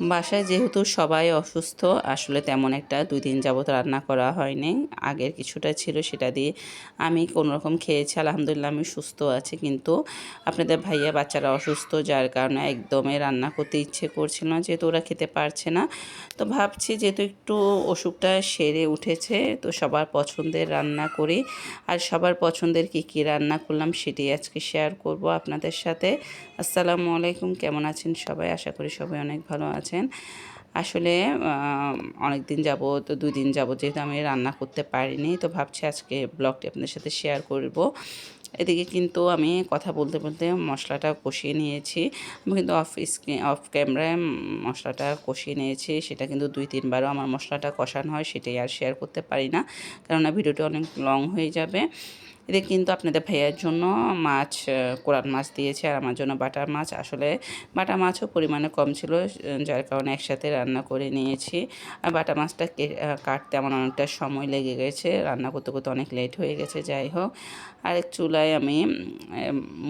বাসায় যেহেতু সবাই অসুস্থ, আসলে তেমন একটা দুই দিন যাবত রান্না করা হয়নি। আগের কিছুটা ছিল সেটা দিয়ে আমি কোনো রকম খেয়েছি, আলহামদুলিল্লাহ আমি সুস্থ আছি। কিন্তু আপনাদের ভাইয়া বাচ্চারা অসুস্থ, যার কারণে একদমই রান্না করতে ইচ্ছে করছিল না, যেহেতু ওরা খেতে পারছে না। তো ভাবছি যেহেতু একটু অসুখটা সেরে উঠেছে, তো সবার পছন্দের রান্না করি। আর সবার পছন্দের কি কি রান্না করলাম সেটি আজকে শেয়ার করব আপনাদের সাথে। আসসালামু আলাইকুম, কেমন আছেন সবাই? আশা করি সবাই অনেক ভালো আছেন। আসলে অনেক দিন যাবত দুই দিন যাবত যেহেতু আমি রান্না করতে পারিনি, তো ভাবছি আজকে ব্লগটি আপনাদের সাথে শেয়ার করব। এদিকে কিন্তু আমি কথা বলতে বলতে মশলাটা কষিয়ে নিয়েছি। আমি কিন্তু অফ স্ক্রিন অফ ক্যামেরায় মশলাটা কষিয়ে নিয়েছি। সেটা কিন্তু দুই, তিনবারও আমার মশলাটা কষানো হয়, সেটাই আর শেয়ার করতে পারি না। কেননা ভিডিওটা অনেক লং হয়ে যাবে। এতে কিন্তু আপনাদের ভাইয়ার জন্য মাছ কোরান মাছ দিয়েছে আর আমার জন্য বাটার মাছ। আসলে বাটা মাছও পরিমাণে কম ছিল, যার কারণে একসাথে রান্না করে নিয়েছি। আর বাটা মাছটা কাটতে আমার অনেকটা সময় লেগে গেছে, রান্না করতে করতে অনেক লেট হয়ে গেছে, যাই হোক। আরেক চুলায় আমি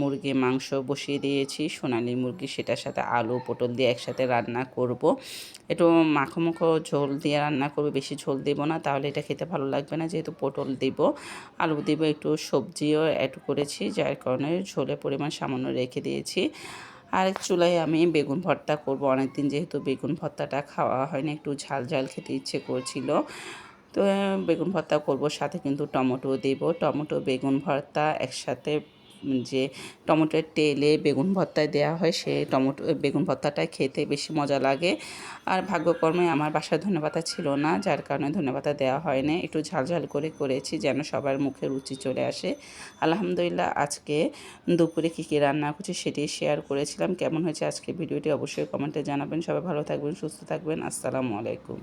মুরগি, মাংস বসিয়ে দিয়েছি, সোনালি মুরগি, সেটার সাথে আলু, পটল দিয়ে একসাথে রান্না করব। একটু মাখো মাখো ঝোল দিয়ে রান্না করব, বেশি ঝোল দেবো না, তাহলে এটা খেতে ভালো লাগবে না, যেহেতু পটল দিব, আলু দিব, একটু সবজিও অ্যাড করেছি, যার কারণে ঝোলের পরিমাণ সামান্য রেখে দিয়েছি। আরেক চুলায় আমি বেগুন ভর্তা করব। অনেকদিন যেহেতু বেগুন ভর্তাটা খাওয়া হয়নি, একটু ঝাল ঝাল খেতে ইচ্ছে করছিল। তো, বেগুন ভর্তা করব, সাথে কিন্তু টমেটো দেব। টমেটো, বেগুন ভর্তা একসাথে যে টমেটোর তেলে বেগুন ভর্তায় দেওয়া হয়, সে টমেটো, বেগুন ভর্তাটা খেতে বেশি মজা লাগে। আর ভাগ্যকর্মে আমার বাসায় ধন্যবাদ ছিল না, যার কারণে ধন্যবাদ দেওয়া হয়নি। একটু ঝালঝাল করে করেছি যেন সবার মুখে রুচি চলে আসে। আলহামদুলিল্লাহ, আজকে দুপুরে কী কী রান্না করছি সেটি শেয়ার করেছিলাম। কেমন হয়েছে আজকে ভিডিওটি অবশ্যই কমেন্টে জানাবেন। সবাই ভালো থাকবেন, সুস্থ থাকবেন। আসসালামু আলাইকুম।